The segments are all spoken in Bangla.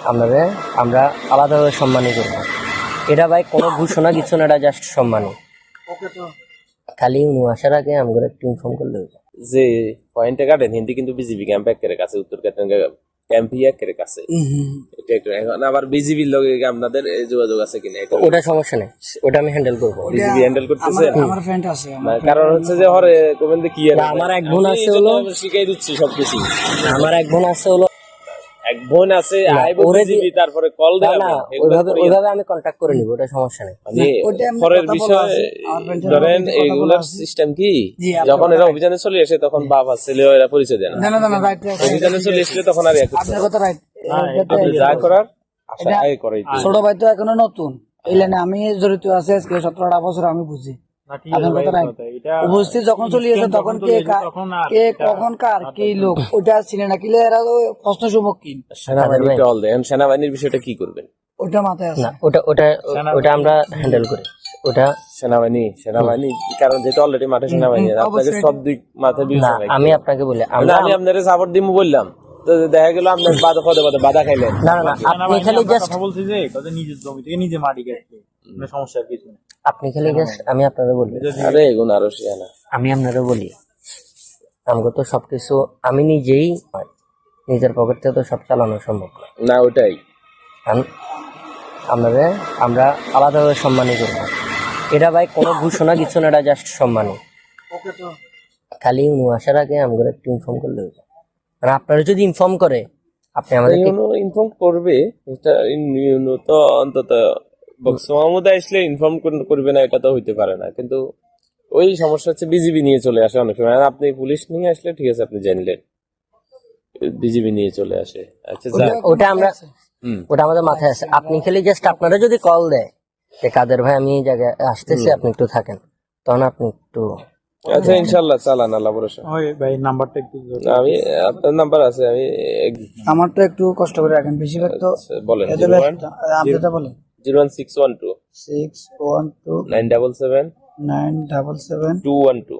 আপনাদের আমরা আলাদাভাবে সম্মানই করব। এটা ভাই কোনো ঘোষণা কিছু না এটা জাস্ট সম্মানই। খালি উনি আসার আগে আমাদের একটু ইনফর্ম করলে যে পয়েন্টে কাটেন হিন্দি কিন্তু বিজিবি ক্যাম্প একের কাছে উত্তর ক্যাম্প একের কাছে। এটা একটু এখন আবার বিজিবির লগে আপনাদের যোগাযোগ আছে কিনা ওটা সমস্যা নেই ওটা আমি হ্যান্ডেল করব। বিজিবি হ্যান্ডেল করতেছেন? আমার ফ্রেন্ড আছে কারণ হচ্ছে যে হরে কি আমার এক বোন আছে হলো- শিখাই দিচ্ছি সবকিছু আমার এক বোন আছে হলো বোন আছে আইবো তারপরে কল না না ওইভাবে ওইভাবে আমি কন্ট্যাক্ট করে নিব ওটা সমস্যা নেই। পরের বিষয় ধরেন এইগুলোর সিস্টেম কি? যখন এরা অভিযানে চলে আসে তখন বাবা ছেলে এরা পরিচয় দেয় না। রাইট অভিযানে চলে আসলে তখন আর এক আপনার কথা রাইট আপনি যা করার আশা ছোট ভাই তো এখনও নতুন। এই লাইনে আমি জড়িত আছে আজকে সতেরোটা বছর আমি বুঝি। উপস্থিত যখন তখন কে কে কখন কার কি লোক ওটা চিনে না। কিলে এরা তো প্রশ্ন সম্মুখীন সেনাবাহিনী সেনাবাহিনীর বিষয়টা কি করবেন? ওটা মাথায় আছে। না ওটা ওটা ওটা আমরা হ্যান্ডেল করি। ওটা সেনাবাহিনী সেনাবাহিনী কারণ যেটা অলরেডি মাঠে সেনাবাহিনী আপনাকে সব দিক মাথায় না আমি। আপনাকে বলি আমরা আমি আপনার সাপোর্ট দিব বললাম। তো দেখা গেল আপনার বাধা পদে পদে বাধা খাইলেন। না না না আপনি খালি জাস্ট বলছি যে নিজের জমি থেকে নিজে মাটি কাটছে কোনো সমস্যার কিছু নেই। আপনি খালি জাস্ট আমি আপনাকে বলি। আরে এগুন আরও শিয়ানা। আমি আপনাকে বলি আমাকে তো সবকিছু আমি নিজেই নিজের পকেট থেকে তো সব চালানো সম্ভব না। না ওটাই আমি আপনাদের আমরা আলাদাভাবে সম্মানই করব এটা ভাই কোনো ঘোষণা কিছু না এটা জাস্ট সম্মানই। খালি উনি আসার আগে আমাদের একটু ইনফর্ম করলে। মানে আপনারা যদি ইনফর্ম করে আপনি আমাদের ইনফর্ম করবে এটা ইউনো তো অন্তত আসলে ইনফর্ম করবে না এটা তো হইতে পারে না। কিন্তু ওই সমস্যা হচ্ছে বিজিবি নিয়ে চলে আসে অনেক সময়। আপনি পুলিশ নিয়ে আসলে ঠিক আছে আপনি জানলেন। বিজিবি নিয়ে চলে আসে। আচ্ছা ওটা আমরা ওটা আমাদের মাথায় আছে। আপনি খালি জাস্ট আপনারা যদি কল দেয় যে কাদের ভাই আমি এই জায়গায় আসতেছি আপনি একটু থাকেন। তখন আপনি একটু আচ্ছা ইনশাল্লাহ চালান আল্লাহ ভরসা। ওই ভাই নাম্বারটা একটু আমি আপনার নাম্বার আছে আমি আমারটা একটু কষ্ট করে রাখেন। বেশিরভাগ তো বলেন এদের ব্যস্ত- বলেন। Zero one six one two. Six one two. Nine double seven. Nine double seven. Two one two.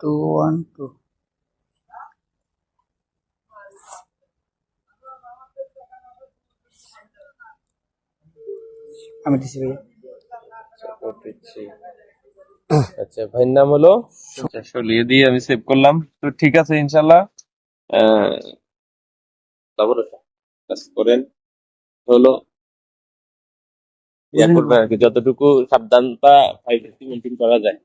Two one two. আমি দিছি আচ্ছা ভাইয়ের নাম হলো? চারশো লিয়ে দিয়ে আমি সেভ করলাম। তো ঠিক আছে ইনশাল্লাহ আহ, করেন। হলো ইয়া করবেন আর কি যতটুকু সাবধানতা মেনটেন করা যায়।